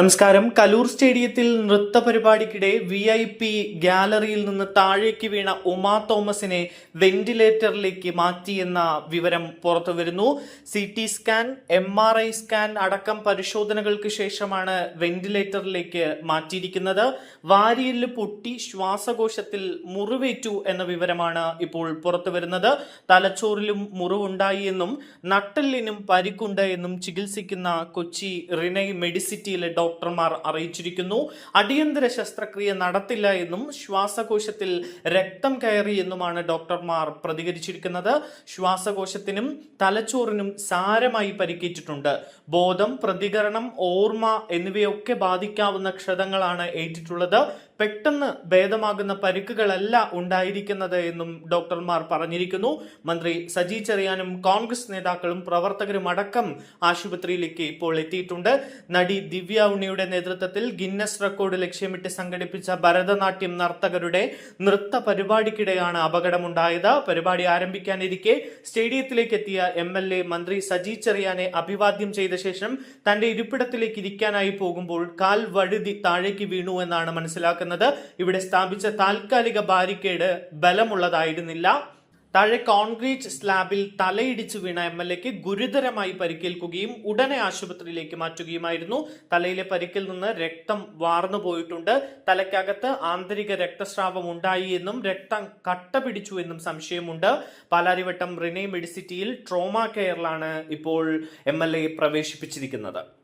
നമസ്കാരം. കലൂർ സ്റ്റേഡിയത്തിൽ നൃത്ത പരിപാടിക്കിടെ വി ഐ പി ഗാലറിയിൽ നിന്ന് താഴേക്ക് വീണ ഉമാ തോമസിനെ വെന്റിലേറ്ററിലേക്ക് മാറ്റിയെന്ന വിവരം പുറത്തു വരുന്നു. C T scan M R I scan അടക്കം പരിശോധനകൾക്ക് ശേഷമാണ് വെന്റിലേറ്ററിലേക്ക് മാറ്റിയിരിക്കുന്നത്. വാരിയൽ പൊട്ടി ശ്വാസകോശത്തിൽ മുറിവേറ്റു എന്ന വിവരമാണ് ഇപ്പോൾ പുറത്തു വരുന്നത്. തലച്ചോറിലും മുറിവുണ്ടായി എന്നും നട്ടലിനും പരിക്കുണ്ട് എന്നും ചികിത്സിക്കുന്ന കൊച്ചി റിനൈ മെഡിസിറ്റിയിലെ ഡോക്ടർമാർ അറിയിച്ചിരിക്കുന്നു. അടിയന്തര ശസ്ത്രക്രിയ നടത്തില്ല എന്നും ശ്വാസകോശത്തിൽ രക്തം കയറി എന്നുമാണ് ഡോക്ടർമാർ പ്രതികരിച്ചിരിക്കുന്നത്. ശ്വാസകോശത്തിനും തലച്ചോറിനും സാരമായി പരിക്കേറ്റിട്ടുണ്ട്. ബോധം പ്രതികരണം ഓർമ്മ എന്നിവയൊക്കെ ബാധിക്കാവുന്ന ക്ഷതങ്ങളാണ് ഏറ്റിട്ടുള്ളത്. പെട്ടെന്ന് ഭേദമാകുന്ന പരിക്കുകളല്ല ഉണ്ടായിരിക്കുന്നത് എന്നും ഡോക്ടർമാർ പറഞ്ഞിരിക്കുന്നു. മന്ത്രി സജി ചെറിയാനും കോൺഗ്രസ് നേതാക്കളും പ്രവർത്തകരും അടക്കം ആശുപത്രിയിലേക്ക് ഇപ്പോൾ എത്തിയിട്ടുണ്ട്. നടി ദിവ്യ ഉണ്ണിയുടെ നേതൃത്വത്തിൽ ഗിന്നസ് റെക്കോർഡ് ലക്ഷ്യമിട്ട് സംഘടിപ്പിച്ച ഭരതനാട്യം നർത്തകരുടെ നൃത്ത പരിപാടിക്കിടെയാണ് അപകടമുണ്ടായത്. പരിപാടി ആരംഭിക്കാനിരിക്കെ സ്റ്റേഡിയത്തിലേക്ക് എത്തിയ എം എൽ എ മന്ത്രി സജി ചെറിയാനെ അഭിവാദ്യം ചെയ്ത ശേഷം തന്റെ ഇരിപ്പിടത്തിലേക്ക് ഇരിക്കാനായി പോകുമ്പോൾ കാൽ വഴുതി താഴേക്ക് വീണു എന്നാണ് മനസ്സിലാക്കുന്നത്. ഇവിടെ സ്ഥാപിച്ച താൽക്കാലിക ബാരിക്കേഡ് ബലമുള്ളതായിരുന്നില്ല. താഴെ കോൺക്രീറ്റ് സ്ലാബിൽ തലയിടിച്ചു വീണ എം എൽ എക്ക് ഗുരുതരമായി പരിക്കേൽക്കുകയും ഉടനെ ആശുപത്രിയിലേക്ക് മാറ്റുകയുമായിരുന്നു. തലയിലെ പരിക്കിൽ നിന്ന് രക്തം വാർന്നു പോയിട്ടുണ്ട്. തലയ്ക്കകത്ത് ആന്തരിക രക്തസ്രാവം ഉണ്ടായി എന്നും രക്തം കട്ട പിടിച്ചു എന്നും സംശയമുണ്ട്. പാലാരിവട്ടം റിനെ മെഡിസിറ്റിയിൽ ട്രോമ കെയറിലാണ് ഇപ്പോൾ എ പ്രവേശിപ്പിച്ചിരിക്കുന്നത്.